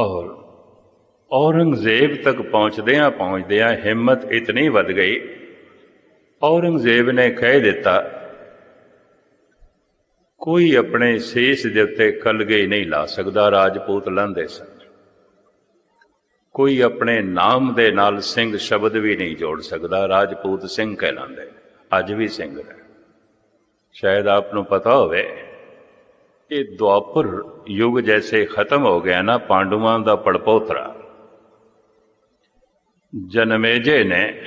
ਔਰ ਔਰੰਗਜ਼ੇਬ ਤੱਕ ਪਹੁੰਚਦਿਆਂ ਪਹੁੰਚਦਿਆਂ ਹਿੰਮਤ ਇਤਨੀ ਵੱਧ ਗਈ। ਔਰੰਗਜ਼ੇਬ ਨੇ ਕਹਿ ਦਿੱਤਾ, ਕੋਈ ਆਪਣੇ ਸੇਸ਼ ਦੇ ਉੱਤੇ ਕਲਗੇ ਨਹੀਂ ਲਾ ਸਕਦਾ, ਰਾਜਪੂਤ ਲੰਦੇ ਸਨ। ਕੋਈ ਆਪਣੇ ਨਾਮ ਦੇ ਨਾਲ ਸਿੰਘ ਸ਼ਬਦ ਵੀ ਨਹੀਂ ਜੋੜ ਸਕਦਾ, ਰਾਜਪੂਤ ਸਿੰਘ ਕਹਿਲਾਉਂਦੇ। ਅੱਜ ਵੀ ਸਿੰਘ ਨੇ। ਸ਼ਾਇਦ ਆਪ ਨੂੰ ਪਤਾ ਹੋਵੇ ਇਹ ਦੁਆਪਰ ਯੁੱਗ ਜੈਸੇ ਖਤਮ ਹੋ ਗਿਆ ਨਾ ਪਾਂਡੂਆਂ ਦਾ ਪੜਪੋਤਰਾ। ਜਨਮੇਜੇ ਨੇ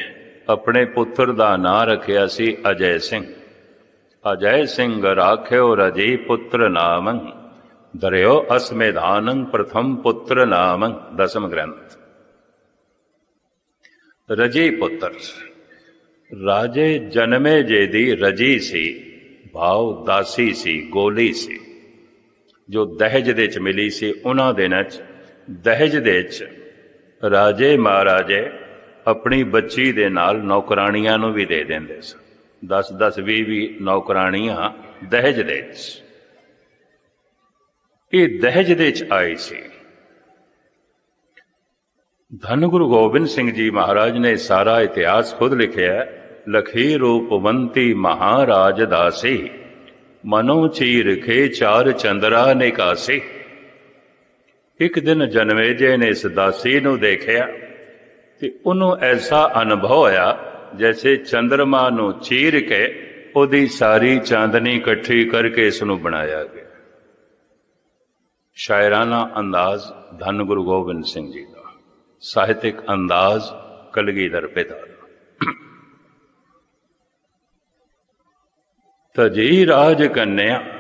ਆਪਣੇ ਪੁੱਤਰ ਦਾ ਨਾਂ ਰੱਖਿਆ ਸੀ ਅਜੈ ਸਿੰਘ। ਅਜੈ ਸਿੰਘ ਰਾਖਿਓ ਰਜੀ ਪੁੱਤਰ ਨਾਮੰ, ਦਰਿਓ ਅਸਮੇਧਾਨੰ ਪ੍ਰਥਮ ਪੁੱਤਰ ਨਾਮੰ, ਦਸਮ ਗ੍ਰੰਥ। ਰਜੀ ਪੁੱਤਰ, ਰਾਜੇ ਜਨਮੇ ਜੇ ਦੀ ਰਜੀ ਸੀ ਭਾਵ ਦਾਸੀ ਸੀ, ਗੋਲੀ ਸੀ। ਜੋ ਦਹਜ ਦੇ ਚ ਮਿਲੀ ਸੀ, ਉਹਨਾਂ ਦਿਨਾਂ ਚ ਦਹਜ ਦੇ ਚ ਰਾਜੇ ਮਹਾਰਾਜੇ ਆਪਣੀ ਬੱਚੀ ਦੇ ਨਾਲ ਨੌਕਰਾਣੀਆਂ ਨੂੰ ਵੀ ਦੇ ਦਿੰਦੇ ਸਨ। 10 10 20 20 ਨੌਕਰਾਣੀਆਂ ਦਹਜ ਦੇ ਚ। ਇਹ ਦਹਜ ਦੇ ਚ ਆਈ ਸੀ। ਧੰਨ ਗੁਰੂ ਗੋਬਿੰਦ ਸਿੰਘ ਜੀ ਮਹਾਰਾਜ ਨੇ ਸਾਰਾ ਇਤਿਹਾਸ ਖੁਦ ਲਿਖਿਆ ਹੈ। ਲਖੀ ਰੂਪਵੰਤੀ ਮਹਾਰਾਜ ਦਾਸੀ ਮਨੋ ਚੀਰ ਖੇ ਚਾਰ ਚੰਦਰਾ ਨੇ ਕਾਸੀ ਇੱਕ ਦਿਨ ਜਨਮੇਜੇ ਨੇ ਇਸ ਦਾਸੀ ਨੂੰ ਦੇਖਿਆ, ਤੇ ਉਹਨੂੰ ਐਸਾ ਅਨੁਭਵ ਹੋਇਆ ਜੈਸੇ ਚੰਦਰਮਾ ਨੂੰ ਚੀਰ ਕੇ ਉਹਦੀ ਸਾਰੀ ਚਾਂਦਨੀ ਇਕੱਠੀ ਕਰਕੇ ਇਸ ਨੂੰ ਬਣਾਇਆ ਗਿਆ। ਸ਼ਾਇਰਾਨਾ ਅੰਦਾਜ਼, ਧੰਨ ਗੁਰੂ ਗੋਬਿੰਦ ਸਿੰਘ ਜੀ ਦਾ। ਸਾਹਿਤਿਕ ਅੰਦਾਜ਼, ਕਲਗੀਧਰ ਪਿਤਾ ਦਾ ਤਜੀ ਰਾਜ ਕੰਨਿਆ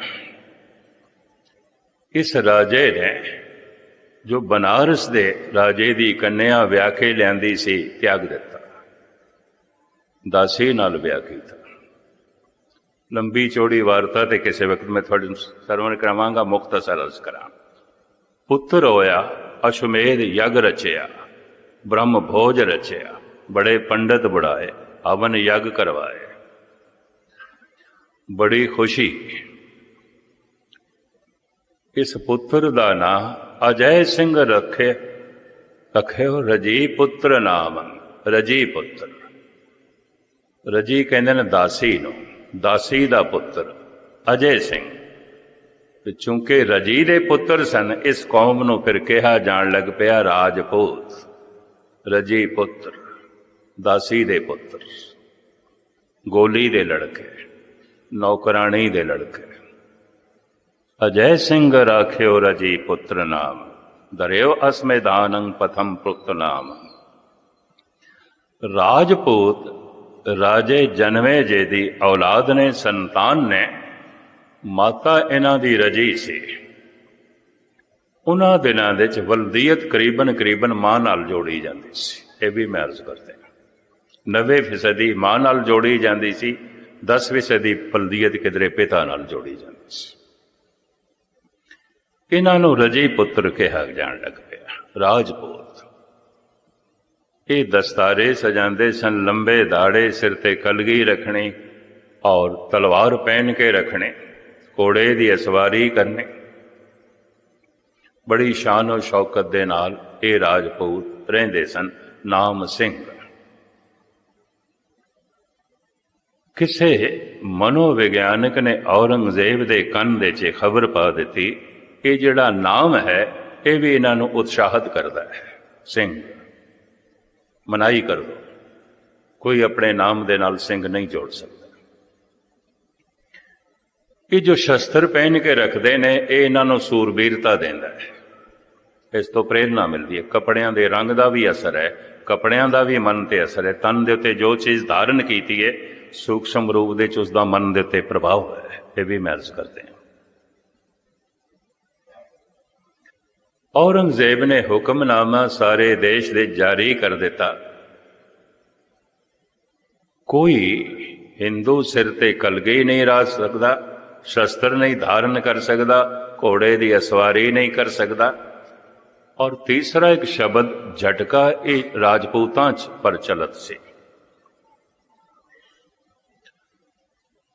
ਇਸ ਰਾਜੇ ਨੇ ਜੋ ਬਨਾਰਸ ਦੇ ਰਾਜੇ ਦੀ ਕੰਨਿਆ ਵਿਆਹ ਕੇ ਲਿਆਂਦੀ ਸੀ, ਤਿਆਗ ਦਿੱਤਾ। ਦਾਸੀ ਨਾਲ ਵਿਆਹ ਕੀਤਾ। ਲੰਬੀ ਚੌੜੀ ਵਾਰਤਾ ਤੇ ਕਿਸੇ ਵਕਤ ਮੈਂ ਤੁਹਾਡੇ ਨੂੰ ਸਰਵਣ ਕਰਾਵਾਂਗਾ ਮੁਖਤਸਰ ਅਰਜ਼ ਕਰਾਂ। ਪੁੱਤਰ ਹੋਇਆ, ਅਸ਼ਮੇਧ ਯਗ ਰਚਿਆ ਬ੍ਰਹਮ ਭੋਜ ਰਚਿਆ, ਬੜੇ ਪੰਡਤ ਬੁੜਾਏ, ਹਵਨ ਯਗ ਕਰਵਾਏ। ਬੜੀ ਖੁਸ਼ੀ। ਇਸ ਪੁੱਤਰ ਦਾ ਨਾਂ ਅਜੈ ਸਿੰਘ ਰੱਖੇ ਰੱਖਿਓ ਰਜੀ ਪੁੱਤਰ ਨਾਮ, ਰਜੀ ਪੁੱਤਰ। ਰਜੀ ਕਹਿੰਦੇ ਨੇ ਦਾਸੀ ਨੂੰ, ਦਾਸੀ ਦਾ ਪੁੱਤਰ ਅਜੈ ਸਿੰਘ। ਤੇ ਚੂੰਕਿ ਰਜੀ ਦੇ ਪੁੱਤਰ ਸਨ, ਇਸ ਕੌਮ ਨੂੰ ਫਿਰ ਕਿਹਾ ਜਾਣ ਲੱਗ ਪਿਆ ਰਾਜਪੂਤ, ਰਜੀ ਪੁੱਤਰ, ਦਾਸੀ ਦੇ ਪੁੱਤਰ, ਗੋਲੀ ਦੇ ਲੜਕੇ। ਨੌਕਰਾਣੀ ਦੇ ਲੜਕੇ। ਅਜੈ ਸਿੰਘ ਰਾਖਿਓ ਰਜੀ ਪੁੱਤਰ ਨਾਮ, ਦਰਿਓ ਅਸਮੇਦਾਨੰ ਪਥਮ ਪੁੱਤ ਨਾਮ। ਰਾਜਪੂਤ ਰਾਜੇ ਜਨਮੇ ਜੇ ਦੀ ਔਲਾਦ ਨੇ, ਸੰਤਾਨ ਨੇ, ਮਾਤਾ ਇਹਨਾਂ ਦੀ ਰਜੀ ਸੀ। ਉਹਨਾਂ ਦਿਨਾਂ ਦੇ ਵਿੱਚ ਵਲਦੀਅਤ ਕਰੀਬਨ ਕਰੀਬਨ ਮਾਂ ਨਾਲ ਜੋੜੀ ਜਾਂਦੀ ਸੀ। ਇਹ ਵੀ ਮੈਂ ਅਰਜ਼ ਕਰਦੇ 90% ਮਾਂ ਨਾਲ ਜੋੜੀ ਜਾਂਦੀ ਸੀ। 10% ਪਲਦੀਅਤ ਕਿਧਰੇ ਪਿਤਾ ਨਾਲ ਜੋੜੀ ਜਾਂਦੀ ਸੀ। ਇਹਨਾਂ ਨੂੰ ਰਜੀ ਪੁੱਤਰ ਕਿਹਾ ਜਾਣ ਲੱਗ ਪਿਆ, ਰਾਜਪੂਤ। ਇਹ ਦਸਤਾਰੇ ਸਜਾਉਂਦੇ ਸਨ, ਲੰਬੇ ਦਾੜੇ ਸਿਰ ਤੇ ਕਲਗੀ ਰੱਖਣੀ ਔਰ ਤਲਵਾਰ ਪਹਿਨ ਕੇ ਰੱਖਣੇ, ਘੋੜੇ ਦੀ ਅਸਵਾਰੀ ਕਰਨੀ। ਬੜੀ ਸ਼ਾਨ ਔਰ ਸ਼ੌਕਤ ਦੇ ਨਾਲ ਇਹ ਰਾਜਪੂਤ ਰਹਿੰਦੇ ਸਨ, ਨਾਮ ਸਿੰਘ। ਕਿਸੇ ਮਨੋਵਿਗਿਆਨਕ ਨੇ ਔਰੰਗਜ਼ੇਬ ਦੇ ਕੰਨ ਦੇ 'ਚ ਖਬਰ ਪਾ ਦਿੱਤੀ, ਇਹ ਜਿਹੜਾ ਨਾਮ ਹੈ, ਇਹ ਵੀ ਇਹਨਾਂ ਨੂੰ ਉਤਸ਼ਾਹਿਤ ਕਰਦਾ ਹੈ। ਸਿੰਘ ਮਨਾਈ ਕਰ। ਦੋ ਕੋਈ ਆਪਣੇ ਨਾਮ ਦੇ ਨਾਲ ਸਿੰਘ ਨਹੀਂ ਜੋੜ ਸਕਦਾ। ਇਹ ਜੋ ਸ਼ਸਤਰ ਪਹਿਨ ਕੇ ਰੱਖਦੇ ਨੇ, ਇਹ ਇਹਨਾਂ ਨੂੰ ਸੂਰਬੀਰਤਾ ਦਿੰਦਾ ਹੈ। ਇਸ ਤੋਂ ਪ੍ਰੇਰਣਾ ਮਿਲਦੀ ਹੈ। ਕੱਪੜਿਆਂ ਦੇ ਰੰਗ ਦਾ ਵੀ ਅਸਰ ਹੈ, ਕੱਪੜਿਆਂ ਦਾ ਵੀ ਮਨ ਤੇ ਅਸਰ ਹੈ। ਤਨ ਦੇ ਉੱਤੇ ਜੋ ਚੀਜ਼ ਧਾਰਨ ਕੀਤੀ ਹੈ ਸੂਖਸ਼ਮ ਰੂਪ ਦੇ ਚ ਉਸ ਦਾ ਮਨ ਦੇ ਉੱਤੇ ਪ੍ਰਭਾਵ ਹੋਇਆ ਇਹ ਵੀ ਮੈਂ ਕਰਦੇ ਹਾਂ। ਔਰੰਗਜ਼ੇਬ ਨੇ ਹੁਕਮਨਾਮਾ ਸਾਰੇ ਦੇਸ਼ ਦੇ ਜਾਰੀ ਕਰ ਦਿੱਤਾ। ਕੋਈ ਹਿੰਦੂ ਸਿਰ ਤੇ ਕਲਗੀ ਨਹੀਂ ਰਾਜ ਸਕਦਾ, ਸ਼ਸਤਰ ਨਹੀਂ ਧਾਰਨ ਕਰ ਸਕਦਾ, ਘੋੜੇ ਦੀ ਅਸਵਾਰੀ ਨਹੀਂ ਕਰ ਸਕਦਾ। ਔਰ ਤੀਸਰਾ ਇੱਕ ਸ਼ਬਦ, ਝਟਕਾ ਇਹ ਰਾਜਪੂਤਾਂ 'ਚ ਪ੍ਰਚਲਿਤ ਸੀ।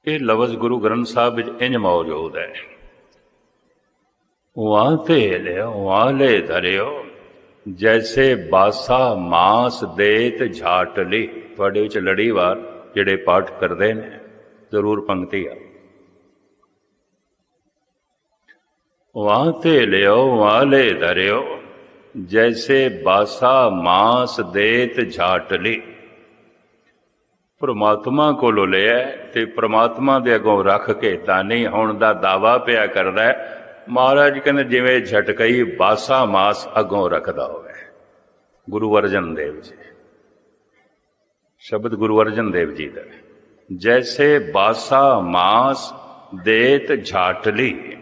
ਇਹ ਲਫ਼ਜ਼ ਗੁਰੂ ਗ੍ਰੰਥ ਸਾਹਿਬ ਵਿੱਚ ਇੰਜ ਮੌਜੂਦ ਹੈ। ਵਾਹ ਤੇ ਲਿਓ ਵਾਲੇ ਧਰਿਓ, ਜੈਸੇ ਬਾਸਾ ਮਾਸ ਦੇਤ ਝਾਟਲੀ ਤੁਹਾਡੇ ਵਿੱਚ ਲੜੀਵਾਰ ਜਿਹੜੇ ਪਾਠ ਕਰਦੇ ਨੇ, ਜ਼ਰੂਰ ਪੰਕਤੀ ਆ। ਵਾਹ ਤੇ ਲਿਓ ਵਾਲੇ ਧਰਿਓ, ਜੈਸੇ ਬਾਸਾ ਮਾਸ ਦੇਤ ਝਾਟਲੀ ਪ੍ਰਮਾਤਮਾ ਕੋਲੋਂ ਲਿਆ ਤੇ ਪ੍ਰਮਾਤਮਾ ਦੇ ਅੱਗੋਂ ਰੱਖ ਕੇ ਦਾਨੀ ਹੋਣ ਦਾ ਦਾਵਾ ਪਿਆ ਕਰਦਾ ਮਹਾਰਾਜ ਕਹਿੰਦੇ, ਜਿਵੇਂ ਝਟਕਈ ਬਾਸਾ ਮਾਸ ਅੱਗੋਂ ਰੱਖਦਾ ਹੋਵੇ। ਗੁਰੂ ਅਰਜਨ ਦੇਵ ਜੀ। ਸ਼ਬਦ ਗੁਰੂ ਅਰਜਨ ਦੇਵ ਜੀ ਦਾ। ਜੈਸੇ ਬਾਸਾ ਮਾਸ ਦੇਤ ਝਾਟਲੀ।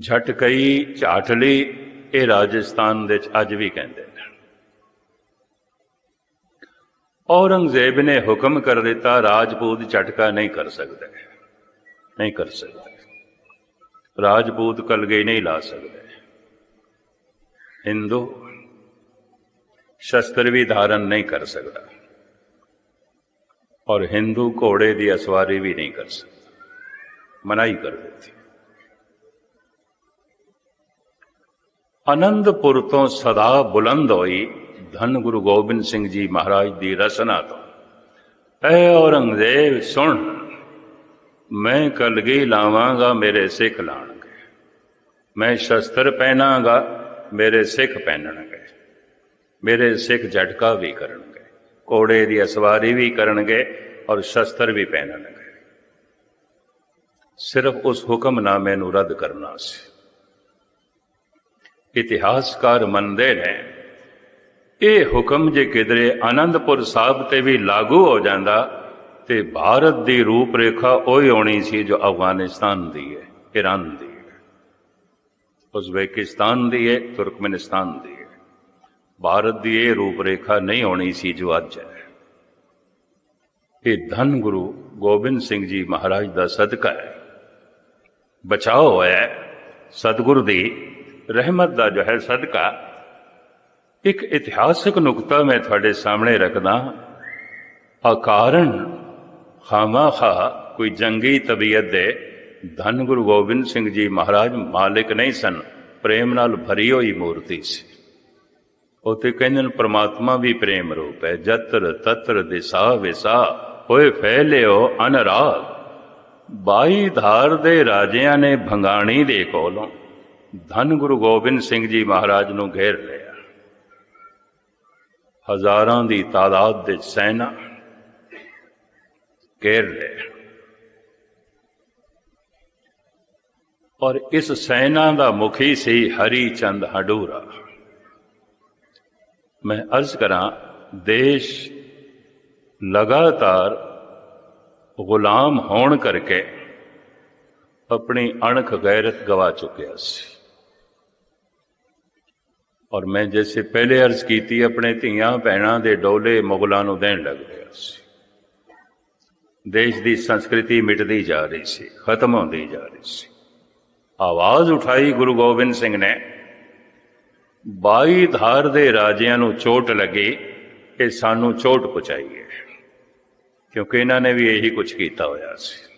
ਝਟਕਈ ਝਾਟਲੀ ਇਹ ਰਾਜਸਥਾਨ ਦੇ ਅੱਜ ਵੀ ਕਹਿੰਦੇ। ਨੇ ਔਰੰਗਜ਼ੇਬ ਨੇ ਹੁਕਮ ਕਰ ਦਿੱਤਾ ਰਾਜਪੂਤ ਝਟਕਾ ਨਹੀਂ ਕਰ ਸਕਦੇ ਨਹੀਂ ਕਰ ਸਕਦੇ ਰਾਜਪੂਤ ਕਲਗੇ ਨਹੀਂ ਲਾ ਸਕਦੇ ਹਿੰਦੂ ਸ਼ਸਤਰ ਵੀ ਧਾਰਨ ਨਹੀਂ ਕਰ ਸਕਦਾ ਔਰ ਹਿੰਦੂ ਘੋੜੇ ਦੀ ਅਸਵਾਰੀ ਵੀ ਨਹੀਂ ਕਰ ਸਕਦਾ ਮਨਾਈ ਕਰ ਦਿੱਤੀ ਆਨੰਦਪੁਰ ਤੋਂ ਸਦਾ ਬੁਲੰਦ ਹੋਈ ਧੰਨ ਗੁਰੂ ਗੋਬਿੰਦ ਸਿੰਘ ਜੀ ਮਹਾਰਾਜ ਦੀ ਰਸਨਾ ਤੋਂ। ਐ ਔਰੰਗਜ਼ੇਬ, ਸੁਣ। ਮੈਂ ਕਲਗੀ ਲਾਵਾਂਗਾ ਮੇਰੇ ਸਿੱਖ ਲਾਣਗੇ। ਮੈਂ ਸ਼ਸਤਰ ਪਹਿਨਾਂਗਾ ਮੇਰੇ ਸਿੱਖ ਪਹਿਨਣਗੇ। ਮੇਰੇ ਸਿੱਖ ਝਟਕਾ ਵੀ ਕਰਨਗੇ। ਕੋੜੇ ਦੀ ਅਸਵਾਰੀ ਵੀ ਕਰਨਗੇ ਔਰ ਸ਼ਸਤਰ ਵੀ ਪਹਿਨਣਗੇ। ਸਿਰਫ ਉਸ ਹੁਕਮਨਾਮੇ ਨੂੰ ਰੱਦ ਕਰਨਾ ਸੀ। ਇਤਿਹਾਸਕਾਰ ਮੰਨਦੇ ਨੇ ਇਹ ਹੁਕਮ ਜੇ ਕਿਧਰੇ ਆਨੰਦਪੁਰ ਸਾਹਿਬ ਤੇ ਵੀ ਲਾਗੂ ਹੋ ਜਾਂਦਾ, ਤੇ ਭਾਰਤ ਦੀ ਰੂਪ ਰੇਖਾ ਉਹੀ ਹੋਣੀ ਸੀ ਜੋ ਅਫਗਾਨਿਸਤਾਨ ਦੀ ਹੈ ਈਰਾਨ ਦੀ ਹੈ। ਉਜ਼ਬੇਕਿਸਤਾਨ ਦੀ ਹੈ, ਤੁਰਕਮਨਿਸਤਾਨ ਦੀ ਹੈ। ਭਾਰਤ ਦੀ ਇਹ ਰੂਪ ਰੇਖਾ ਨਹੀਂ ਹੋਣੀ ਸੀ ਜੋ ਅੱਜ ਹੈ। ਇਹ ਧੰਨ ਗੁਰੂ ਗੋਬਿੰਦ ਸਿੰਘ ਜੀ ਮਹਾਰਾਜ ਦਾ ਸਦਕਾ ਹੈ। ਬਚਾਓ ਹੋਇਆ ਹੈ। ਸਤਿਗੁਰੂ ਦੀ ਰਹਿਮਤ ਦਾ ਜੋ ਹੈ ਸਦਕਾ ਇੱਕ ਇਤਿਹਾਸਕ ਨੁਕਤਾ ਮੈਂ ਤੁਹਾਡੇ ਸਾਹਮਣੇ ਰੱਖਦਾ ਅਕਾਰਨ ਖਾਮਾਖਾ ਕੋਈ ਜੰਗੀ ਤਬੀਅਤ ਦੇ ਧੰਨ ਗੁਰੂ ਗੋਬਿੰਦ ਸਿੰਘ ਜੀ ਮਹਾਰਾਜ ਮਾਲਿਕ ਨਹੀਂ ਸਨ, ਪ੍ਰੇਮ ਨਾਲ ਭਰੀ ਹੋਈ ਮੂਰਤੀ ਸੀ। ਉਹ ਤੇ ਕਹਿੰਦੇ ਨੇ, ਪ੍ਰਮਾਤਮਾ ਵੀ ਪ੍ਰੇਮ ਰੂਪ ਹੈ, ਜਤਰ ਤਤਰ ਦਿਸਾ ਵਿਸਾ, ਹੋਏ ਫੈਲਿਓ ਅਨਰਾਗ। ਬਾਈ ਧਾਰ ਦੇ ਰਾਜਿਆਂ ਨੇ ਭੰਗਾਣੀ ਦੇ ਕੋਲੋਂ, ਧੰਨ ਗੁਰੂ ਗੋਬਿੰਦ ਸਿੰਘ ਜੀ ਮਹਾਰਾਜ ਨੂੰ ਘੇਰ ਲਿਆ। ਹਜ਼ਾਰਾਂ ਦੀ ਤਾਦਾਦ ਦੇ ਸੈਨਾ ਘੇਰ ਲਿਆ। ਔਰ ਇਸ ਸੈਨਾ ਦਾ ਮੁਖੀ ਸੀ ਹਰੀ ਚੰਦ ਹਡੂਰਾ। ਮੈਂ ਅਰਜ਼ ਕਰਾਂ, ਦੇਸ਼ ਲਗਾਤਾਰ ਗੁਲਾਮ ਹੋਣ ਕਰਕੇ ਆਪਣੀ ਅਣਖ ਗੈਰਤ ਗਵਾ ਚੁੱਕਿਆ ਸੀ। ਔਰ ਮੈਂ ਜੈਸੇ ਪਹਿਲੇ ਅਰਜ਼ ਕੀਤੀ, ਆਪਣੇ ਧੀਆਂ ਭੈਣਾਂ ਦੇ ਡੋਲੇ ਮੁਗਲਾਂ ਨੂੰ ਦੇਣ ਲੱਗ ਰਿਹਾ ਸੀ। ਦੇਸ਼ ਦੀ ਸੰਸਕ੍ਰਿਤੀ ਮਿਟਦੀ ਜਾ ਰਹੀ ਸੀ, ਖਤਮ ਹੁੰਦੀ ਜਾ ਰਹੀ ਸੀ। ਆਵਾਜ਼ ਉਠਾਈ ਗੁਰੂ ਗੋਬਿੰਦ ਸਿੰਘ ਨੇ। ਬਾਈ ਧਾਰ ਦੇ ਰਾਜਿਆਂ ਨੂੰ ਚੋਟ ਲੱਗੀ ਕਿ ਸਾਨੂੰ ਚੋਟ ਪਹੁੰਚਾਈ ਹੈ ਕਿਉਂਕਿ ਇਹਨਾਂ ਨੇ ਵੀ ਇਹੀ ਕੁਝ ਕੀਤਾ ਹੋਇਆ ਸੀ।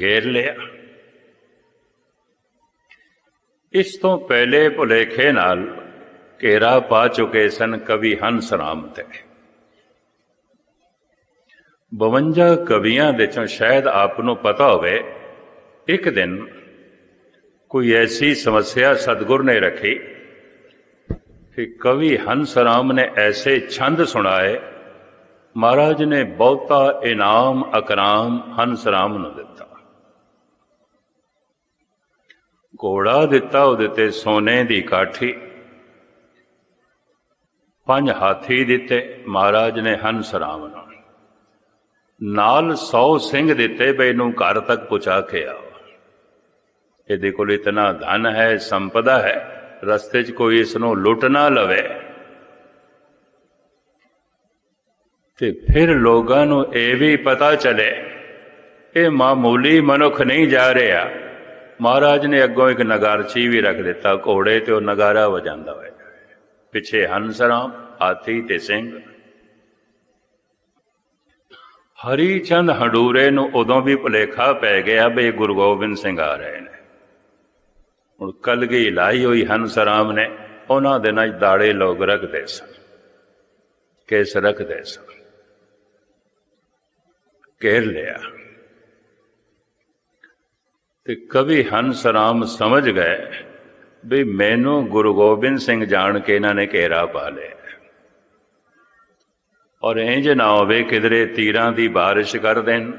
ਘੇਰ ਲਿਆ। ਇਸ ਤੋਂ ਪਹਿਲੇ ਭੁਲੇਖੇ ਨਾਲ ਘੇਰਾ ਪਾ ਚੁੱਕੇ ਸਨ ਕਵੀ ਹੰਸ ਰਾਮ ਤੇ। 52 ਕਵੀਆਂ ਦੇ ਚੋਂ ਸ਼ਾਇਦ ਆਪ ਨੂੰ ਪਤਾ ਹੋਵੇ, ਇੱਕ ਦਿਨ ਕੋਈ ਐਸੀ ਸਮੱਸਿਆ ਸਤਗੁਰ ਨੇ ਰੱਖੀ ਕਿ ਕਵੀ ਹੰਸ ਰਾਮ ਨੇ ਐਸੇ ਛੰਦ ਸੁਣਾਏ, ਮਹਾਰਾਜ ਨੇ ਬਹੁਤਾ ਇਨਾਮ, ਅਕਰਾਮ ਹੰਸ ਰਾਮ ਨੂੰ ਦਿੱਤਾ। ਘੋੜਾ ਦਿੱਤਾ ਉਹਦੇ ਤੇ ਸੋਨੇ ਦੀ ਕਾਠੀ। ਪੰਜ ਹਾਥੀ ਦਿੱਤੇ, ਮਹਾਰਾਜ ਨੇ ਹੰਸ ਰਾਮ ਨੂੰ। ਨਾਲ 100 ਸਿੰਘ ਦਿੱਤੇ ਬਈ ਨੂੰ ਘਰ ਤੱਕ ਪਹੁੰਚਾ ਕੇ ਆਓ। ਇਹਦੇ ਕੋਲ ਇਤਨਾ ਧਨ ਹੈ, ਸੰਪਦਾ ਹੈ, ਰਸਤੇ 'ਚ ਕੋਈ ਇਸ ਨੂੰ ਲੁੱਟ ਨਾ ਲਵੇ। ਤੇ ਫਿਰ ਲੋਕਾਂ ਨੂੰ ਇਹ ਵੀ ਪਤਾ ਚੱਲੇ, ਇਹ ਮਾਮੂਲੀ ਮਨੁੱਖ ਨਹੀਂ ਜਾ ਰਿਹਾ। ਮਹਾਰਾਜ ਨੇ ਅੱਗੋਂ ਇੱਕ ਨਗਾਰਚੀ ਵੀ ਰੱਖ ਦਿੱਤਾ, ਘੋੜੇ ਤੇ ਉਹ ਨਗਾਰਾ ਵਜਾਉਂਦਾ ਹੋਇਆ। ਪਿੱਛੇ ਹੰਸਰਾਮ ਹਾਥੀ ਤੇ ਸਿੰਘ। ਹਰੀ ਚੰਦ ਹਡੂਰੇ ਨੂੰ ਉਦੋਂ ਵੀ ਭੁਲੇਖਾ ਪੈ ਗਿਆ ਵੀ ਗੁਰੂ ਗੋਬਿੰਦ ਸਿੰਘ ਆ ਰਹੇ ਨੇ। ਹੁਣ ਕਲਗੀ ਲਾਈ ਹੋਈ ਹੰਸਰਾਮ ਨੇ, ਉਹਨਾਂ ਦੇ ਨਾਲ ਦਾੜੇ ਲੋਕ ਰੱਖਦੇ ਸਨ, ਕੇਸ ਰੱਖਦੇ ਸਨ। ਘੇਰ ਲਿਆ। ਤੇ ਕਵੀ ਹੰਸ ਰਾਮ ਸਮਝ ਗਏ ਵੀ ਮੈਨੂੰ ਗੁਰੂ ਗੋਬਿੰਦ ਸਿੰਘ ਜਾਣ ਕੇ ਇਹਨਾਂ ਨੇ ਘੇਰਾ ਪਾ ਲਿਆ। ਔਰ ਇੰਜ ਨਾ ਹੋਵੇ ਕਿਧਰੇ ਤੀਰਾਂ ਦੀ ਬਾਰਿਸ਼ ਕਰ ਦੇਣ,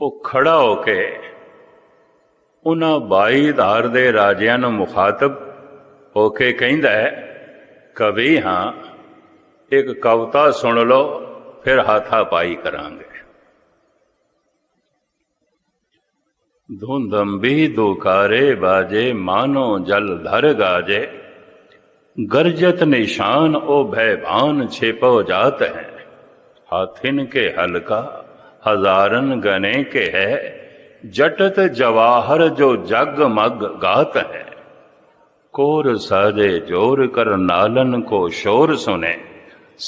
ਉਹ ਖੜਾ ਹੋ ਕੇ ਉਹਨਾਂ 22 ਧਾਰ ਦੇ ਰਾਜਿਆਂ ਨੂੰ ਮੁਖਾਤਬ ਹੋ ਕੇ ਕਹਿੰਦਾ ਹੈ, ਕਵੀ ਹਾਂ, ਇੱਕ ਕਵਤਾ ਸੁਣ ਲਓ, ਫਿਰ ਹਾਥਾ ਪਾਈ ਕਰਾਂਗੇ। धुंधम्बी दुकारे बाजे मानो जलधर गाजे गरजत निशान ओ भयभान छिपो जात हैं हाथिन के हलका हजारन गने के है जटत जवाहर जो जग मग गात है कोर साजे जोर कर नालन को शोर सुने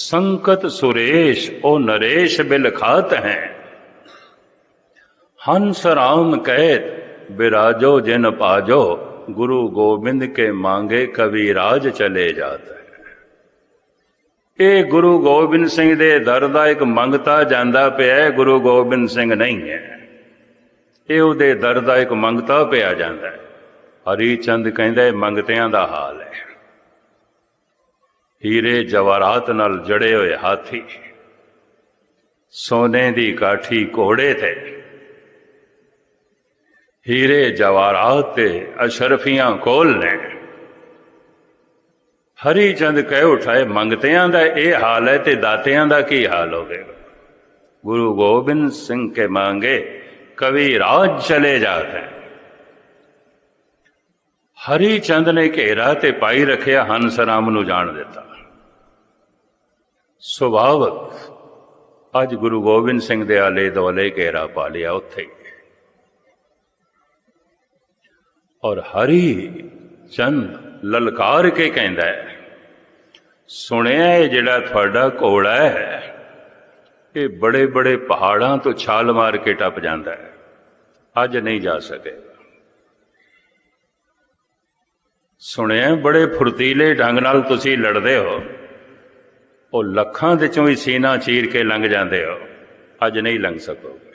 संकत सुरेश ओ नरेश बिलखात हैं हंस राम कैद बिराजो जिन पाजो गुरु गोविंद के मांगे कवि राज चले जाता ਹੈ ਇਹ ਗੁਰੂ ਗੋਬਿੰਦ ਸਿੰਘ ਦੇ ਦਰ ਦਾ ਇੱਕ ਮੰਗਤਾ ਜਾਂਦਾ ਪਿਆ ਹੈ ਗੁਰੂ ਗੋਬਿੰਦ ਸਿੰਘ ਨਹੀਂ ਹੈ ਇਹ ਉਹਦੇ ਦਰ ਦਾ ਇੱਕ ਮੰਗਤਾ ਪਿਆ ਜਾਂਦਾ ਹੈ ਹਰੀ ਚੰਦ ਕਹਿੰਦਾ ਇਹ ਮੰਗਤਿਆਂ ਦਾ ਹਾਲ ਹੈ ਹੀਰੇ ਜਵਾਹਰਾਤ ਨਾਲ ਜੜੇ ਹੋਏ ਹਾਥੀ ਸੋਨੇ ਦੀ ਕਾਠੀ ਘੋੜੇ ਤੇ ਹੀਰੇ ਜਵਾਹਰਾਤ ਤੇ ਅਸ਼ਰਫੀਆਂ ਕੋਲ ਨੇ। ਹਰੀ ਚੰਦ ਕਹਿ ਉਠਾਏ, ਮੰਗਤਿਆਂ ਦਾ ਇਹ ਹਾਲ ਹੈ ਤੇ ਦਾਤਿਆਂ ਦਾ ਕੀ ਹਾਲ ਹੋਵੇਗਾ ਗੁਰੂ ਗੋਬਿੰਦ ਸਿੰਘ ਕੇ ਮੰਗੇ, ਕਵੀ ਰਾਜ ਚਲੇ ਜਾਤੇ ਹਰੀ ਚੰਦ ਨੇ ਘੇਰਾ ਤੇ ਪਾਈ ਰੱਖਿਆ ਹੰਸ ਰਾਮ ਨੂੰ ਜਾਣ ਦਿੱਤਾ। ਸੁਭਾਵਕ, ਅੱਜ ਗੁਰੂ ਗੋਬਿੰਦ ਸਿੰਘ ਦੇ ਆਲੇ ਦੁਆਲੇ ਘੇਰਾ ਪਾ ਲਿਆ ਉੱਥੇ ਹੀ ਔਰ ਹਰੀ ਚੰਦ ਲਲਕਾਰ ਕੇ ਕਹਿੰਦਾ ਹੈ, ਸੁਣਿਆ ਇਹ ਜਿਹੜਾ ਤੁਹਾਡਾ ਘੋੜਾ ਹੈ, ਇਹ ਬੜੇ ਬੜੇ ਪਹਾੜਾਂ ਤੋਂ ਛਾਲ ਮਾਰ ਕੇ ਟੱਪ ਜਾਂਦਾ ਹੈ। ਅੱਜ ਨਹੀਂ ਜਾ ਸਕੇਗਾ। ਸੁਣਿਆ ਬੜੇ ਫੁਰਤੀਲੇ ਢੰਗ ਨਾਲ ਤੁਸੀਂ ਲੜਦੇ ਹੋ। ਉਹ ਲੱਖਾਂ ਦੇ ਚੋਂ ਹੀ ਸੀਨਾ ਚੀਰ ਕੇ ਲੰਘ ਜਾਂਦੇ ਹੋ। ਅੱਜ ਨਹੀਂ ਲੰਘ ਸਕੋਗੇ।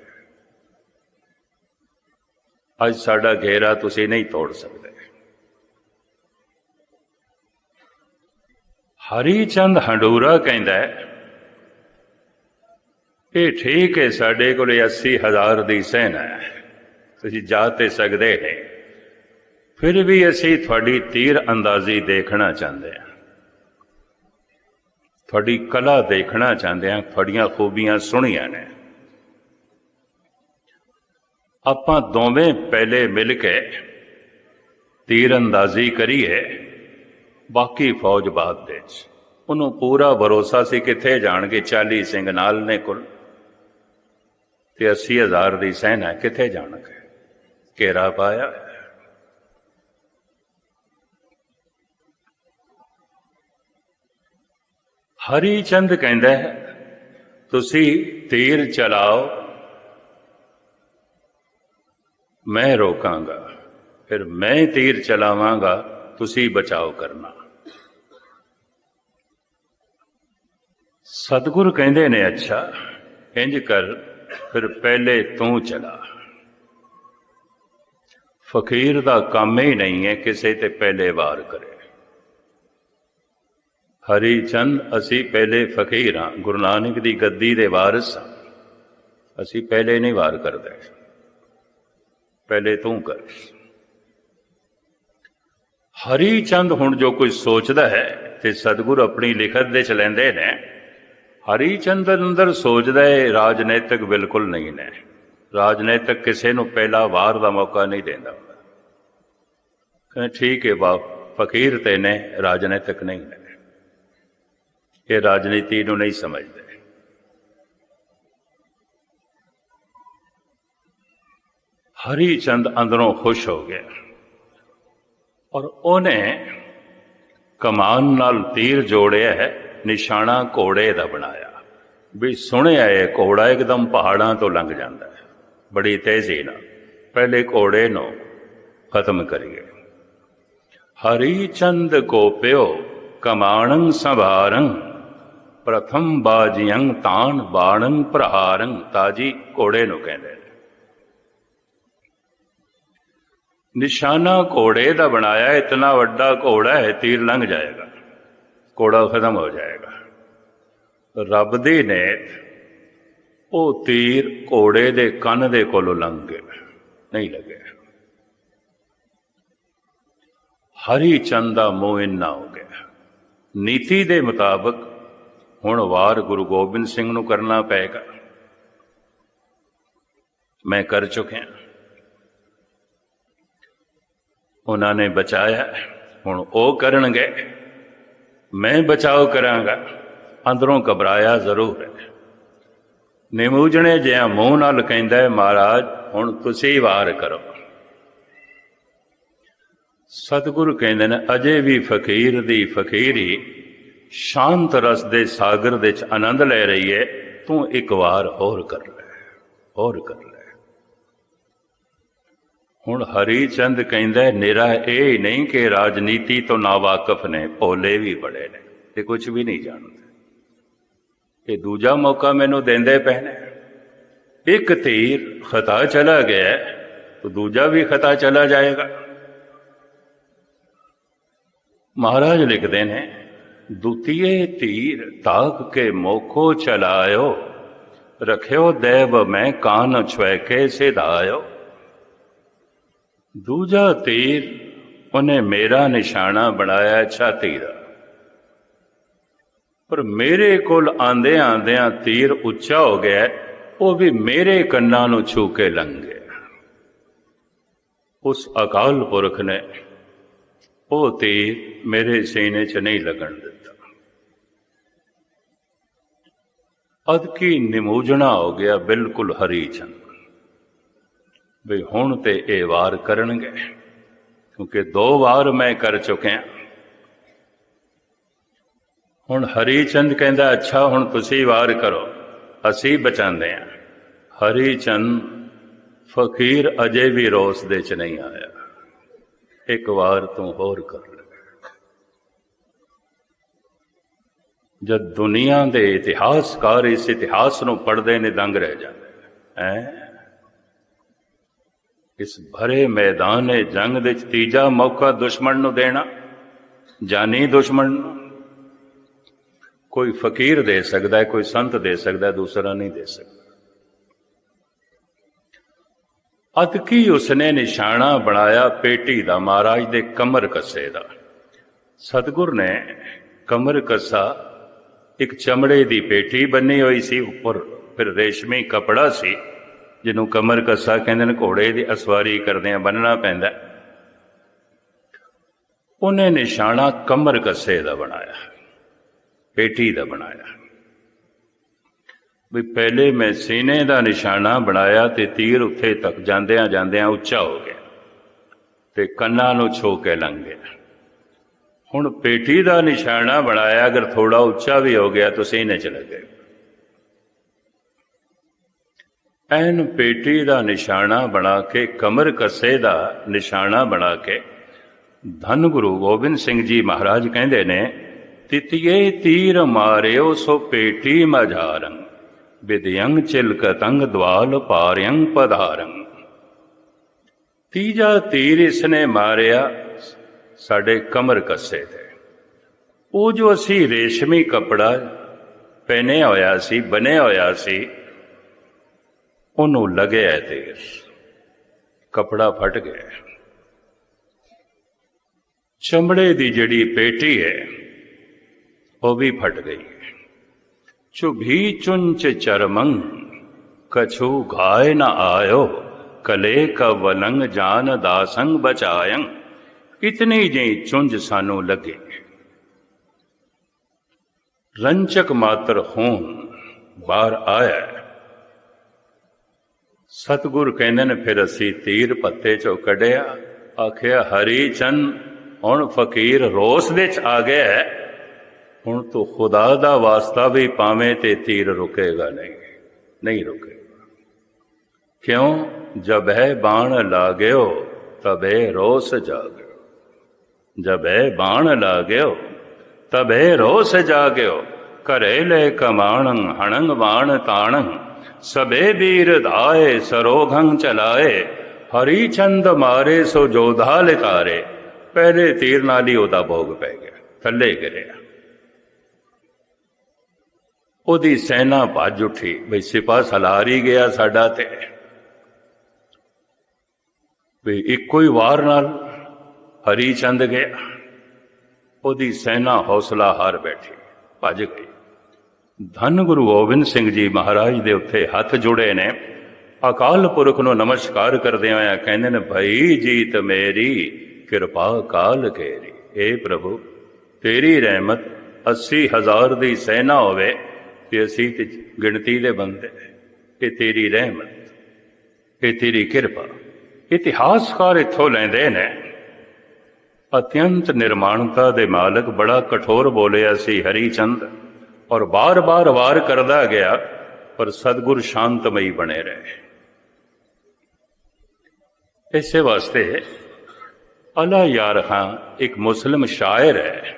ਅੱਜ ਸਾਡਾ ਘੇਰਾ ਤੁਸੀਂ ਨਹੀਂ ਤੋੜ ਸਕਦੇ। ਹਰੀ ਚੰਦ ਹੰਡੂਰਾ ਕਹਿੰਦਾ ਇਹ ਠੀਕ ਹੈ, ਸਾਡੇ ਕੋਲ 80000 ਦੀ ਸੈਨਾ ਹੈ। ਤੁਸੀਂ ਜਾ ਤੇ ਸਕਦੇ ਨੇ। ਫਿਰ ਵੀ ਅਸੀਂ ਤੁਹਾਡੀ ਤੀਰ ਅੰਦਾਜ਼ੀ ਦੇਖਣਾ ਚਾਹੁੰਦੇ ਹਾਂ। ਤੁਹਾਡੀ ਕਲਾ ਦੇਖਣਾ ਚਾਹੁੰਦੇ ਹਾਂ, ਤੁਹਾਡੀਆਂ ਖੂਬੀਆਂ ਸੁਣੀਆਂ ਨੇ। ਆਪਾਂ ਦੋਵੇਂ ਪਹਿਲੇ ਮਿਲ ਕੇ ਤੀਰ ਅੰਦਾਜ਼ੀ ਕਰੀਏ, ਬਾਕੀ ਫੌਜ ਬਾਅਦ ਦੇ ਚ ਉਹਨੂੰ ਪੂਰਾ ਭਰੋਸਾ ਸੀ ਕਿੱਥੇ ਜਾਣਗੇ 40 ਸਿੰਘ ਨਾਲ ਨੇ ਕੁੱਲ। ਤੇ 80000 ਦੀ ਸੈਨਾ ਕਿੱਥੇ ਜਾਣਗੇ? ਘੇਰਾ ਪਾਇਆ। ਹਰੀ ਚੰਦ ਕਹਿੰਦਾ ਹੈ, ਤੁਸੀਂ ਤੀਰ ਚਲਾਓ। ਮੈਂ ਰੋਕਾਂਗਾ, ਫਿਰ ਮੈਂ ਤੀਰ ਚਲਾਵਾਂਗਾ, ਤੁਸੀਂ ਬਚਾਓ ਕਰਨਾ। ਸਤਿਗੁਰ ਕਹਿੰਦੇ ਨੇ, ਅੱਛਾ, ਇੰਜ ਕਰ, ਫਿਰ ਪਹਿਲੇ ਤੂੰ ਚਲਾ। ਫਕੀਰ ਦਾ ਕੰਮ ਹੀ ਨਹੀਂ ਹੈ ਕਿਸੇ ਤੇ ਪਹਿਲੇ ਵਾਰ ਕਰੇ। ਹਰੀ ਚੰਦ, ਅਸੀਂ ਪਹਿਲੇ ਫਕੀਰ ਹਾਂ, ਗੁਰੂ ਨਾਨਕ ਦੀ ਗੱਦੀ ਦੇ ਵਾਰਿਸ ਹਾਂ। ਅਸੀਂ ਪਹਿਲੇ ਨਹੀਂ ਵਾਰ ਕਰਦੇ। ਪਹਿਲੇ ਤੂੰ ਕਰ। ਹਰੀ ਚੰਦ ਹੁਣ ਜੋ ਕੁਝ ਸੋਚਦਾ ਹੈ ਤੇ ਸਤਿਗੁਰ ਆਪਣੀ ਲਿਖਤ ਦੇ ਚ ਲੈਂਦੇ ਨੇ, ਹਰੀ ਚੰਦ ਅੰਦਰ ਸੋਚਦਾ ਹੈ ਰਾਜਨੀਤਿਕ ਬਿਲਕੁਲ ਨਹੀਂ ਨੇ। ਰਾਜਨੀਤਿਕ ਕਿਸੇ ਨੂੰ ਪਹਿਲਾ ਵਾਰ ਦਾ ਮੌਕਾ ਨਹੀਂ ਦਿੰਦਾ। ਕਹਿੰਦਾ, ਠੀਕ ਹੈ ਬਾਪ, ਫਕੀਰ ਤੇ ਨੇ, ਰਾਜਨੀਤਿਕ ਨਹੀਂ ਨੇ। ਇਹ ਰਾਜਨੀਤੀ ਨੂੰ ਨਹੀਂ ਸਮਝਦੇ। ਹਰੀ ਚੰਦ ਅੰਦਰੋਂ ਖੁਸ਼ ਹੋ ਗਿਆ ਔਰ ਉਹਨੇ ਕਮਾਨ ਨਾਲ ਤੀਰ ਜੋੜਿਆ ਨਿਸ਼ਾਨਾ ਘੋੜੇ ਦਾ ਬਣਾਇਆ। ਵੀ ਸੁਣਿਆ ਇਹ ਘੋੜਾ ਇੱਕਦਮ ਪਹਾੜਾਂ ਤੋਂ ਲੰਘ ਜਾਂਦਾ ਹੈ। ਬੜੀ ਤੇਜ਼ੀ ਨਾਲ। ਪਹਿਲੇ ਘੋੜੇ ਨੂੰ ਖਤਮ ਕਰੀਏ। ਹਰੀ ਚੰਦ ਕੋਪਿਓ ਕਮਾਣੰ ਸੰਭਾਰੰ, ਪ੍ਰਥਮ ਬਾਜੀਆਂ ਤਾਣ ਬਾਣੰ ਪ੍ਰਹਾਰੰ, ਤਾਜੀ ਘੋੜੇ ਨੂੰ ਕਹਿੰਦੇ ਨੇ। ਨਿਸ਼ਾਨਾ ਘੋੜੇ ਦਾ ਬਣਾਇਆ, ਇਤਨਾ ਵੱਡਾ ਘੋੜਾ ਹੈ, ਤੀਰ ਲੰਘ ਜਾਏਗਾ। ਘੋੜਾ ਖਤਮ ਹੋ ਜਾਏਗਾ। ਰੱਬ ਦੀ ਨੇ ਉਹ ਤੀਰ ਘੋੜੇ ਦੇ ਕੰਨ ਦੇ ਕੋਲੋਂ ਲੰਘ ਗਿਆ ਨਹੀਂ ਲੱਗਿਆ ਹਰੀ ਚੰਦ ਦਾ ਮੋਹ ਇੰਨਾ ਹੋ ਗਿਆ। ਨੀਤੀ ਦੇ ਮੁਤਾਬਕ ਹੁਣ ਵਾਰ ਗੁਰੂ ਗੋਬਿੰਦ ਸਿੰਘ ਨੂੰ ਕਰਨਾ ਪਏਗਾ। ਮੈਂ ਕਰ ਚੁੱਕਿਆ। ਉਹਨਾਂ ਨੇ ਬਚਾਇਆ। ਹੁਣ ਉਹ ਕਰਨਗੇ, ਮੈਂ ਬਚਾਓ ਕਰਾਂਗਾ। ਅੰਦਰੋਂ ਘਬਰਾਇਆ ਜ਼ਰੂਰ ਹੈ। ਨਿਮੂਜਣੇ ਜਿਹਾ ਮੂੰਹ ਨਾਲ ਕਹਿੰਦਾ ਹੈ, ਮਹਾਰਾਜ, ਹੁਣ ਤੁਸੀਂ ਵਾਰ ਕਰੋ। ਸਤਿਗੁਰੂ ਕਹਿੰਦੇ ਨੇ, ਅਜੇ ਵੀ ਫਕੀਰ ਦੀ ਫਕੀਰੀ ਸ਼ਾਂਤ ਰਸ ਦੇ ਸਾਗਰ ਦੇ ਚ ਆਨੰਦ ਲੈ ਰਹੀ ਹੈ ਤੂੰ ਇੱਕ ਵਾਰ ਹੋਰ ਕਰ ਲੈ, ਹੋਰ ਕਰ ਹੁਣ ਹਰੀ ਚੰਦ ਕਹਿੰਦਾ ਨਿਰਾ ਇਹ ਹੀ ਨਹੀਂ ਕਿ ਰਾਜਨੀਤੀ ਤੋਂ ਨਾ ਵਾਕਿਫ ਨੇ, ਭੋਲੇ ਵੀ ਬੜੇ ਨੇ ਤੇ ਕੁਝ ਵੀ ਨਹੀਂ ਜਾਣਦੇ। ਇਹ ਦੂਜਾ ਮੌਕਾ ਮੈਨੂੰ ਦਿੰਦੇ ਪਏ ਇੱਕ ਤੀਰ ਖਤਾ ਚਲਾ ਗਿਆ ਤਾਂ ਦੂਜਾ ਵੀ ਖਤਾ ਚਲਾ ਜਾਏਗਾ। ਮਹਾਰਾਜ ਲਿਖਦੇ ਨੇ, ਦੁਤੀਏ ਤੀਰ ਤਾਕ ਕੇ ਮੋਖੋ ਚਲਾਇਓ, ਰਖਿਓ ਦੇਵ ਮੈਂ ਕਾਨ ਛੁਐ ਕੇ ਸਿਧਾਇਓ। ਦੂਜਾ ਤੀਰ, ਉਹਨੇ ਮੇਰਾ ਨਿਸ਼ਾਨਾ ਬਣਾਇਆ ਛਾਤੀ ਦਾ ਪਰ ਮੇਰੇ ਕੋਲ ਆਂਦੇ ਆਂਦਿਆਂ ਤੀਰ ਉੱਚਾ ਹੋ ਗਿਆ, ਉਹ ਵੀ ਮੇਰੇ ਕੰਨਾਂ ਨੂੰ ਛੂ ਕੇ ਲੰਘ ਗਿਆ। ਉਸ ਅਕਾਲ ਪੁਰਖ ਨੇ ਉਹ ਤੀਰ ਮੇਰੇ ਸੀਨੇ 'ਚ ਨਹੀਂ ਲੱਗਣ ਦਿੱਤਾ। ਅਦਕੀ ਨਿਮੋਜਣਾ ਹੋ ਗਿਆ ਬਿਲਕੁਲ ਹਰੀ ਚੰਦ। ਵੀ ਹੁਣ ਤੇ ਇਹ ਵਾਰ ਕਰਨਗੇ। ਕਿਉਂਕਿ ਦੋ ਵਾਰ ਮੈਂ ਕਰ ਚੁੱਕਿਆ। ਹੁਣ ਹਰੀ ਚੰਦ ਕਹਿੰਦਾ, ਅੱਛਾ, ਹੁਣ ਤੁਸੀਂ ਵਾਰ ਕਰੋ। ਅਸੀਂ ਬਚਾਉਂਦੇ ਹਾਂ। ਹਰੀ ਚੰਦ ਫਕੀਰ ਅਜੇ ਵੀ ਰੋਸ ਦੇ ਚ ਨਹੀਂ ਆਇਆ। ਇੱਕ ਵਾਰ ਤੂੰ ਹੋਰ ਕਰ ਲੈ। ਜਦ ਦੁਨੀਆ ਦੇ ਇਤਿਹਾਸਕਾਰ ਇਸ ਇਤਿਹਾਸ ਨੂੰ ਪੜ੍ਹਦੇ ਨੇ, ਦੰਗ ਰਹਿ ਜਾਂਦੇ ਹੈ? ਇਸ ਭਰੇ ਮੈਦਾਨ ਜੰਗ ਦੇ ਤੀਜਾ ਮੌਕਾ ਦੁਸ਼ਮਣ ਨੂੰ ਦੇਣਾ ਜਾਨੀ ਦੁਸ਼ਮਣ ਨੂੰ। ਕੋਈ ਫਕੀਰ ਦੇ ਸਕਦਾ ਹੈ, ਕੋਈ ਸੰਤ ਦੇ ਸਕਦਾ ਦੂਸਰਾ ਨਹੀਂ ਦੇ ਸਕਦਾ। ਅਤਕੀ ਉਸਨੇ ਨਿਸ਼ਾਨਾ ਬਣਾਇਆ ਪੇਟੀ ਦਾ ਮਹਾਰਾਜ ਦੇ ਕਮਰ ਕੱਸੇ ਦਾ। ਸਤਗੁਰ ਨੇ ਕਮਰ ਕੱਸਾ, ਇੱਕ ਚਮੜੇ ਦੀ ਪੇਟੀ ਬੰਨੀ ਹੋਈ ਸੀ ਉੱਪਰ, ਫਿਰ ਰੇਸ਼ਮੀ ਕਪੜਾ ਸੀ। ਜਿਹਨੂੰ ਕਮਰ ਕੱਸਾ ਕਹਿੰਦੇ ਨੇ, ਘੋੜੇ ਦੀ ਅਸਵਾਰੀ ਕਰਦੇ ਆ ਬੰਨਣਾ ਪੈਂਦਾ। ਉਹਨੇ ਨਿਸ਼ਾਨਾ ਕਮਰ ਕੱਸੇ ਦਾ ਬਣਾਇਆ, ਪੇਟੀ ਦਾ ਬਣਾਇਆ। ਵੀ ਪਹਿਲੇ ਮੈਂ ਸੀਨੇ ਦਾ ਨਿਸ਼ਾਨਾ ਬਣਾਇਆ ਤੇ ਤੀਰ ਉੱਥੇ ਤੱਕ ਜਾਂਦਿਆਂ ਜਾਂਦਿਆਂ ਉੱਚਾ ਹੋ ਗਿਆ ਤੇ ਕੰਨਾਂ ਨੂੰ ਛੋ ਕੇ ਲੰਘ ਗਿਆ। ਹੁਣ ਪੇਟੀ ਦਾ ਨਿਸ਼ਾਨਾ ਬਣਾਇਆ, ਅਗਰ ਥੋੜਾ ਉੱਚਾ ਵੀ ਹੋ ਗਿਆ ਤਾਂ ਸੀਨੇ ਚ ਲੱਗੇ। ਐਨ ਪੇਟੀ ਦਾ ਨਿਸ਼ਾਨਾ ਬਣਾ ਕੇ, ਕਮਰ ਕੱਸੇ ਦਾ ਨਿਸ਼ਾਨਾ ਬਣਾ ਕੇ, ਧੰਨ ਗੁਰੂ ਗੋਬਿੰਦ ਸਿੰਘ ਜੀ ਮਹਾਰਾਜ ਕਹਿੰਦੇ ਨੇ, ਤਿਤਿਏ ਤੀਰ ਮਾਰਿਓ ਸੋ ਪੇਟੀ ਮਝਾਰੰ ਵਿਦਯੰ ਚਿਲਕਤੰਗ ਦਵਾਲ ਪਾਰਿਯੰ ਪਧਾਰੰ। ਤੀਜਾ ਤੀਰ ਇਸਨੇ ਮਾਰਿਆ ਸਾਡੇ ਕਮਰ ਕੱਸੇ ਤੇ। ਉਹ ਜੋ ਅਸੀਂ ਰੇਸ਼ਮੀ ਕਪੜਾ ਪਹਿਨਿਆ ਹੋਇਆ ਸੀ ਬਣਿਆ ਹੋਇਆ ਸੀ ਉਹਨੂੰ ਲੱਗਿਆ ਤੇਰ ਕਪੜਾ ਫਟ ਗਿਆ। ਚਮੜੇ ਦੀ ਜਿਹੜੀ ਪੇਟੀ ਹੈ ਉਹ ਵੀ ਫਟ ਗਈ। ਚੁਭੀ ਚੁੰਚ ਚਰਮੰ, ਕਛੂ ਘਾਇ ਨ ਆਇਓ, ਕਲੇ ਕ ਵਲੰਗ ਜਾਨ ਦਾਸੰਗ ਬਚਾਇੰ। ਇਤਨੀ ਜਿਹੀ ਚੁੰਝ ਸਾਨੂੰ ਲੱਗੇ। ਰੰਚਕ ਮਾਤਰ ਖੂਨ ਬਾਹਰ ਆਇਆ। ਸਤਗੁਰ ਕਹਿੰਦੇ ਨੇ, ਫਿਰ ਅਸੀਂ ਤੀਰ ਪੱਤੇ ਚੋਂ ਕੱਢਿਆ। ਆਖਿਆ, ਹਰੀ ਚੰਦ ਹੁਣ ਫਕੀਰ ਰੋਸ ਦੇ ਚ ਆ ਗਿਆ ਹੁਣ ਤੂੰ ਖੁਦਾ ਦਾ ਵਾਸਤਾ ਵੀ ਪਾਵੇਂ ਤੇ ਤੀਰ ਰੁਕੇਗਾ ਨਹੀਂ ਨਹੀਂ ਰੁਕੇਗਾ। ਕਿਉਂ? ਜਬ ਹੈ ਬਾਣ ਲਾਗਿਓ, ਤਬੇ ਰੋਸ ਜਾਗਿਓ। ਜਬੈ ਬਾਣ ਲਾਗਿਓ, ਤਬੈ ਰੋਸ ਜਾਗਿਓ। ਘਰੇ ਲੈ ਕਮਾਣੰ, ਹਣੰਗ ਬਾਣ ਤਾਣੰ ਸਬੇ ਵੀਰ ਧਾਏ ਸਰੋਘੰ ਚਲਾਏ ਹਰੀ ਚੰਦ ਮਾਰੇ, ਸੋ ਜੋਧਾ ਲਿਤਾਰੇ ਪਹਿਲੇ ਤੀਰ ਨਾਲ ਹੀ ਉਹਦਾ ਭੋਗ ਪੈ ਗਿਆ, ਥੱਲੇ ਗਿਰਿਆ। ਉਹਦੀ ਸੈਨਾ ਭੱਜ ਉੱਠੀ, ਬਈ ਸਿਪਾ ਸਲਾਰ ਹੀ ਗਿਆ ਸਾਡਾ ਤੇ। ਵੀ ਇੱਕੋ ਹੀ ਵਾਰ ਨਾਲ ਹਰੀ ਚੰਦ ਗਿਆ। ਉਹਦੀ ਸੈਨਾ ਹੌਸਲਾ ਹਾਰ ਬੈਠੀ, ਭੱਜ ਗਈ। ਧੰਨ ਗੁਰੂ ਗੋਬਿੰਦ ਸਿੰਘ ਜੀ ਮਹਾਰਾਜ ਦੇ ਉੱਤੇ ਹੱਥ ਜੁੜੇ ਨੇ। ਅਕਾਲ ਪੁਰਖ ਨੂੰ ਨਮਸਕਾਰ ਕਰਦੇ ਹੋਇਆ ਕਹਿੰਦੇ ਨੇ, ਭਈ ਜੀਤ ਮੇਰੀ, ਕਿਰਪਾ ਕਾਲ ਕੇਰੀ ਏ ਪ੍ਰਭੂ, ਤੇਰੀ ਰਹਿਮਤ 80 ਹਜ਼ਾਰ ਦੀ ਸੈਨਾ ਹੋਵੇ ਤੇ ਅਸੀਂ ਤੇ ਗਿਣਤੀ ਦੇ ਬੰਦੇ ਇਹ ਤੇਰੀ ਰਹਿਮਤ, ਇਹ ਤੇਰੀ ਕਿਰਪਾ, ਇਤਿਹਾਸਕਾਰ ਇੱਥੋਂ ਲੈਂਦੇ ਨੇ। ਅਤਿਅੰਤ ਨਿਰਮਾਣਤਾ ਦੇ ਮਾਲਕ ਬੜਾ ਕਠੋਰ ਬੋਲਿਆ ਸੀ ਹਰੀ ਚੰਦ ਔਰ ਬਾਰ-ਬਾਰ ਵਾਰ ਕਰਦਾ ਗਿਆ, ਪਰ ਸਤਗੁਰ ਸ਼ਾਂਤਮਈ ਬਣੇ ਰਹੇ। ਇਸੇ ਵਾਸਤੇ ਅਲਾ ਯਾਰ ਖਾਂ ਇੱਕ ਮੁਸਲਮ ਸ਼ਾਇਰ ਹੈ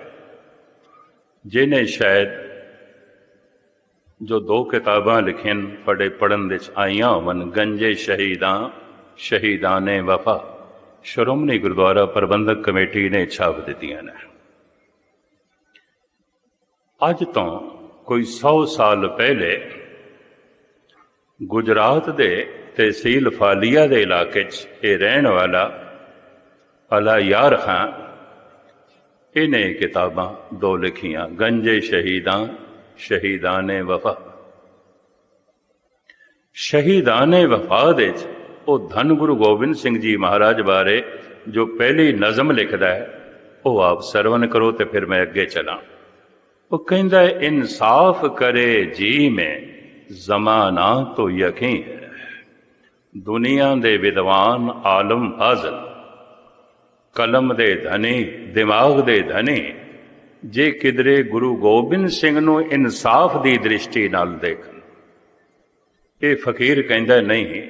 ਜਿਨੇ ਸ਼ਾਇਦ ਜੋ ਦੋ ਕਿਤਾਬਾਂ ਲਿਖੀਆਂ ਪੜੇ ਪੜਨ ਵਿੱਚ ਆਈਆਂ ਹੋਵਨ, ਗੰਜੇ ਸ਼ਹੀਦਾਂ ਸ਼ਹੀਦਾਂ ਨੇ ਵਫਾ, ਸ਼੍ਰੋਮਣੀ ਗੁਰਦੁਆਰਾ ਪ੍ਰਬੰਧਕ ਕਮੇਟੀ ਨੇ ਛਾਪ ਦਿੱਤੀਆਂ ਨੇ। ਅੱਜ ਤੋਂ ਕੋਈ 100 ਸਾਲ ਪਹਿਲੇ ਗੁਜਰਾਤ ਦੇ ਤਹਿਸੀਲ ਫਾਲੀਆ ਦੇ ਇਲਾਕੇ 'ਚ ਇਹ ਰਹਿਣ ਵਾਲਾ ਅਲਾ ਯਾਰ ਖਾਂ, ਇਹਨੇ ਕਿਤਾਬਾਂ ਦੋ ਲਿਖੀਆਂ, ਗੰਜੇ ਸ਼ਹੀਦਾਂ, ਸ਼ਹੀਦਾਨੇ ਵਫਾ। ਸ਼ਹੀਦਾਨੇ ਵਫਾ ਦੇ 'ਚ ਉਹ ਧੰਨ ਗੁਰੂ ਗੋਬਿੰਦ ਸਿੰਘ ਜੀ ਮਹਾਰਾਜ ਬਾਰੇ ਜੋ ਪਹਿਲੀ ਨਜ਼ਮ ਲਿਖਦਾ ਹੈ, ਉਹ ਆਪ ਸਰਵਨ ਕਰੋ ਤੇ ਫਿਰ ਮੈਂ ਅੱਗੇ ਚਲਾਂ। ਉਹ ਕਹਿੰਦਾ, ਇਨਸਾਫ ਕਰੇ ਜੀ ਮੈਂ, ਜ਼ਮਾਨਾ ਤੋਂ ਯਕੀਨ ਹੈ। ਦੁਨੀਆ ਦੇ ਵਿਦਵਾਨ ਆਲਮ ਫਾਜ਼ਲ, ਕਲਮ ਦੇ ਧਨੀ, ਦਿਮਾਗ ਦੇ ਧਨੀ, ਜੇ ਕਿਦਰੇ ਗੁਰੂ ਗੋਬਿੰਦ ਸਿੰਘ ਨੂੰ ਇਨਸਾਫ ਦੀ ਦ੍ਰਿਸ਼ਟੀ ਨਾਲ ਦੇਖਣ। ਇਹ ਫਕੀਰ ਕਹਿੰਦਾ, ਨਹੀਂ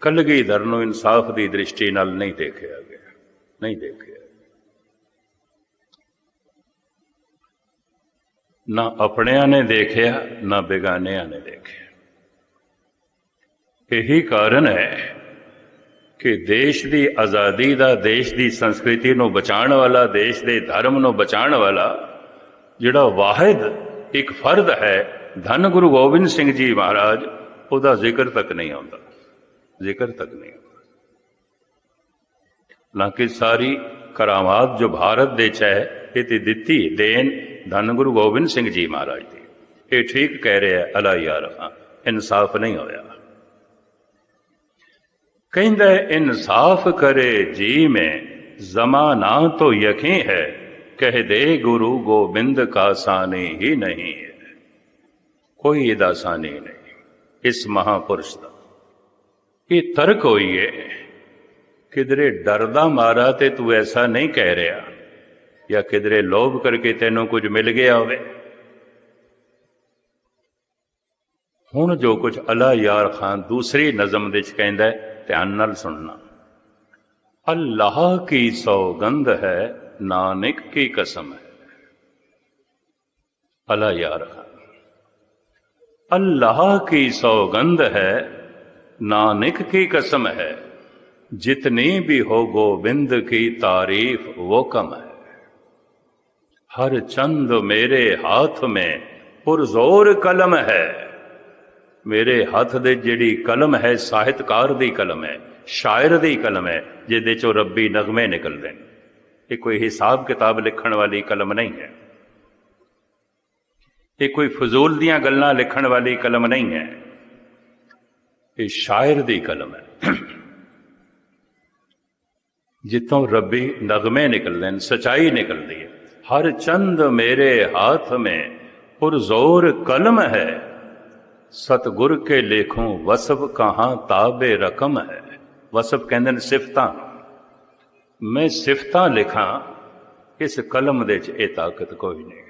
ਕਲਗੀਧਰ ਨੂੰ ਇਨਸਾਫ ਦੀ ਦ੍ਰਿਸ਼ਟੀ ਨਾਲ ਨਹੀਂ ਦੇਖਿਆ ਗਿਆ, ਨਹੀਂ ਦੇਖਿਆ। ਨਾ ਆਪਣਿਆਂ ਨੇ ਦੇਖਿਆ, ਨਾ ਬੇਗਾਨਿਆਂ ਨੇ ਦੇਖਿਆ। ਇਹੀ ਕਾਰਨ ਹੈ ਕਿ ਦੇਸ਼ ਦੀ ਆਜ਼ਾਦੀ ਦਾ, ਦੇਸ਼ ਦੀ ਸੰਸਕ੍ਰਿਤੀ ਨੂੰ ਬਚਾਉਣ ਵਾਲਾ, ਦੇਸ਼ ਦੇ ਧਰਮ ਨੂੰ ਬਚਾਉਣ ਵਾਲਾ, ਜਿਹੜਾ ਵਾਹਿਦ ਇੱਕ ਫਰਦ ਹੈ, ਧੰਨ ਗੁਰੂ ਗੋਬਿੰਦ ਸਿੰਘ ਜੀ ਮਹਾਰਾਜ, ਉਹਦਾ ਜ਼ਿਕਰ ਤੱਕ ਨਹੀਂ ਆਉਂਦਾ। ਜ਼ਿਕਰ ਤੱਕ ਨਹੀਂ ਆਉਂਦਾ। ਲਾਕਿ ਸਾਰੀ ਕਰਾਮਾਤ ਜੋ ਭਾਰਤ ਦੇ ਚ ਹੈ, ਇਹ ਤੇ ਦਿੱਤੀ, ਦੇਣ ਧੰਨ ਗੁਰੂ ਗੋਬਿੰਦ ਸਿੰਘ ਜੀ ਮਹਾਰਾਜ ਦੀ। ਇਹ ਠੀਕ ਕਹਿ ਰਿਹਾ ਅਲਾ ਯਾਰ ਇਨਸਾਫ ਨਹੀਂ ਹੋਇਆ। ਕਹਿੰਦਾ ਇਨਸਾਫ ਕਰੇ ਜੀ ਮੈਂ, ਜ਼ਮਾਨਾ ਤੋਂ ਯਕੀ ਹੈ, ਕਹਿ ਦੇ ਗੁਰੂ ਗੋਬਿੰਦ ਕਾ ਸਾਨੀ ਹੀ ਨਹੀਂ ਹੈ। ਕੋਈ ਇਹਦਾ ਸਾਨੀ ਨਹੀਂ, ਇਸ ਮਹਾਪੁਰਸ਼ ਦਾ। ਇਹ ਤਰਕ ਹੋਈ ਹੈ ਕਿਧਰੇ ਡਰਦਾ ਮਾਰਾ ਤੇ ਤੂੰ ਐਸਾ ਨਹੀਂ ਕਹਿ ਰਿਹਾ। ਜਾਂ ਕਿਧਰੇ ਲੋਭ ਕਰਕੇ ਤੈਨੂੰ ਕੁਝ ਮਿਲ ਗਿਆ ਹੋਵੇ ਹੁਣ ਜੋ ਕੁਝ ਅਲਾ ਯਾਰ ਖਾਨ ਦੂਸਰੀ ਨਜ਼ਮ ਦੇ ਵਿੱਚ ਕਹਿੰਦਾ ਹੈ ਧਿਆਨ ਨਾਲ ਸੁਣਨਾ ਅੱਲਾਹ ਕੀ ਸੌਗੰਧ ਹੈ ਨਾਨਕ ਕੀ ਕਸਮ ਹੈ ਅਲਾ ਯਾਰ ਖਾਨ ਅੱਲਾਹ की सौगंध है नानक की कसम है जितनी भी हो गोविंद की तारीफ वो कम है हर चंद मेरे हाथ में पुरजोर कलम है ਮੇਰੇ ਹੱਥ ਦੇ ਜਿਹੜੀ ਕਲਮ ਹੈ ਸਾਹਿਤਕਾਰ ਦੀ ਕਲਮ ਹੈ ਸ਼ਾਇਰ ਦੀ ਕਲਮ ਹੈ ਜਿਹਦੇ ਚੋਂ ਰੱਬੀ ਨਗਮੇ ਨਿਕਲਦੇ ਨੇ ਇਹ ਕੋਈ ਹਿਸਾਬ ਕਿਤਾਬ ਲਿਖਣ ਵਾਲੀ ਕਲਮ ਨਹੀਂ ਹੈ ਇਹ ਕੋਈ ਫਜ਼ੂਲ ਦੀਆਂ ਗੱਲਾਂ ਲਿਖਣ ਵਾਲੀ ਕਲਮ ਨਹੀਂ ਹੈ ਇਹ ਸ਼ਾਇਰ ਦੀ ਕਲਮ ਹੈ ਜਿੱਥੋਂ ਰੱਬੀ ਨਗਮੇ ਨਿਕਲਦੇ ਨੇ ਸਚਾਈ ਨਿਕਲਦੀ ਹੈ ਹਰ ਚੰਦ ਮੇਰੇ ਹੱਥ में पुरजोर कलम है ਸਤਗੁਰ ਕੇ ਲੇਖੋਂ ਵਸਬ ਕਹਾਂ ਤਾਬੇ ਰਕਮ ਹੈ ਵਸਬ ਕਹਿੰਦੇ ਨੇ ਸਿਫਤਾਂ ਮੈਂ ਸਿਫਤਾਂ ਲਿਖਾਂ ਇਸ ਕਲਮ ਦੇ ਚ ਇਹ ਤਾਕਤ ਕੋਈ ਨਹੀਂ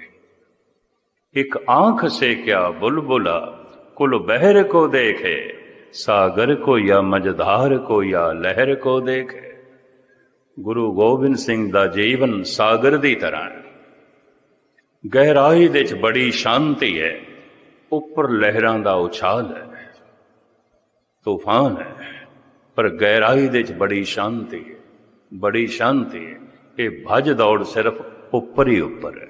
ਇੱਕ ਆਂਖ ਸੇ ਕਿਆ ਬੁਲਬੁਲਾ ਕੁਲ ਬਹਿਰ ਕੋ ਦੇਖੇ ਸਾਗਰ ਕੋ ਜਾਂ ਮਜਦਾਰ ਕੋ ਜਾਂ ਲਹਿਰ ਕੋ ਦੇਖੇ ਗੁਰੂ ਗੋਬਿੰਦ ਸਿੰਘ ਦਾ ਜੀਵਨ ਸਾਗਰ ਦੀ ਤਰ੍ਹਾਂ ਹੈ ਗਹਿਰਾਈ ਦੇ ਵਿੱਚ ਬੜੀ ਸ਼ਾਂਤੀ ਹੈ ਉੱਪਰ ਲਹਿਰਾਂ ਦਾ ਉਛਾਲ ਹੈ ਤੂਫਾਨ ਹੈ ਪਰ ਗਹਿਰਾਈ ਦੇ ਵਿੱਚ ਬੜੀ ਸ਼ਾਂਤੀ ਹੈ ਬੜੀ ਸ਼ਾਂਤੀ ਹੈ ਇਹ ਭਜ ਦੌੜ ਸਿਰਫ ਉੱਪਰ ਹੀ ਉੱਪਰ ਹੈ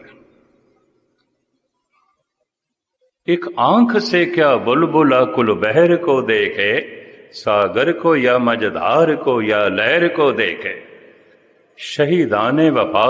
एक आंख से क्या बुलबुला कुल बहर को देखे सागर को या मझधार को या लहर को देखे शहीदाने वफा